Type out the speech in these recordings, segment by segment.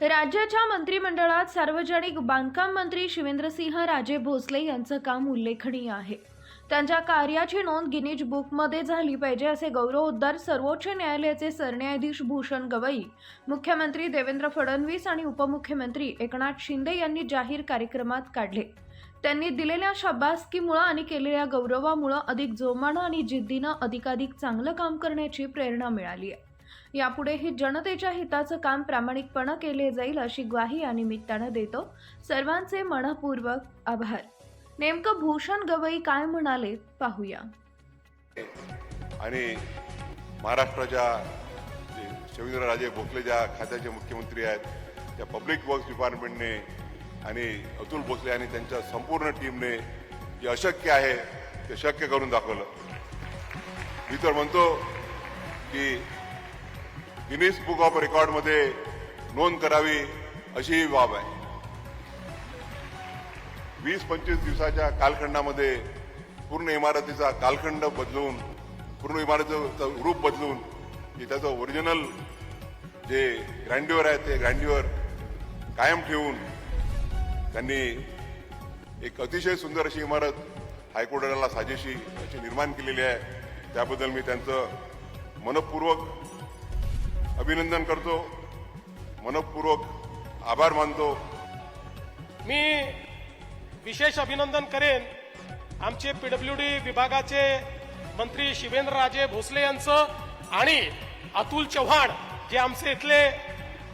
राज्याच्या मंत्रिमंडळात सार्वजनिक बांधकाम मंत्री शिवेंद्रसिंह राजे भोसले यांचं काम उल्लेखनीय आहे. त्यांच्या कार्याची नोंद गिनीज बुकमध्ये झाली पाहिजे असे गौरवोद्गार सर्वोच्च न्यायालयाचे सरन्यायाधीश भूषण गवई मुख्यमंत्री देवेंद्र फडणवीस आणि उपमुख्यमंत्री एकनाथ शिंदे यांनी जाहीर कार्यक्रमात काढले. त्यांनी दिलेल्या शाबासकीमुळं आणि केलेल्या गौरवामुळं अधिक जोमानं आणि जिद्दीनं अधिकाधिक चांगलं काम करण्याची प्रेरणा मिळाली आहे. यापुढेही जनतेच्या हिताचं काम प्रामाणिकपणे केले जाईल अशी ग्वाही या निमित्तानं देतो. सर्वांचे मनपूर्वक आभार. नेमकं भूषण गवई काय म्हणाले पाहूया. आणि महाराष्ट्राच्या जे भोसले ज्या खात्याचे मुख्यमंत्री आहेत त्या पब्लिक वर्क्स डिपार्टमेंटने आणि अतुल भोसले आणि त्यांच्या संपूर्ण टीमने जे अशक्य आहे ते शक्य करून दाखवलं. मी तर म्हणतो की गिनीस बुक ऑफ रेकॉर्डमध्ये नोंद करावी अशी ही बाब आहे. वीस पंचवीस दिवसाच्या कालखंडामध्ये पूर्ण इमारतीचा कालखंड बदलून पूर्ण इमारतीचं रूप बदलून त्याचं ओरिजिनल जे ग्रँड्युअर आहे ते ग्रँड्युअर कायम ठेवून त्यांनी एक अतिशय सुंदर अशी इमारत हायकोर्टाला साजेशी अशी निर्माण केलेली आहे. त्याबद्दल मी त्यांचं मनपूर्वक अभिनंदन करतो. मनपूर्वक आभार मानतो. मी विशेष अभिनंदन करेन आमचे पीडब्ल्यू डी विभागाचे मंत्री शिवेंद्रराजे भोसले यांचं आणि अतुल चव्हाण जे आमचे इथले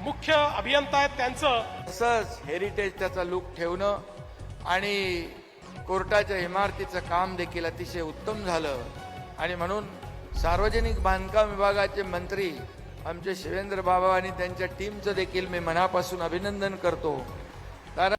मुख्य अभियंता आहेत त्यांचं. तसंच हेरिटेज त्याचा लुक ठेवणं आणि कोर्टाच्या इमारतीचं काम देखील अतिशय उत्तम झालं. आणि म्हणून सार्वजनिक बांधकाम विभागाचे मंत्री आमचे शिवेंद्र बाबा आणि त्यांच्या टीमचं देखील मी मनापासून अभिनंदन करतो. कारण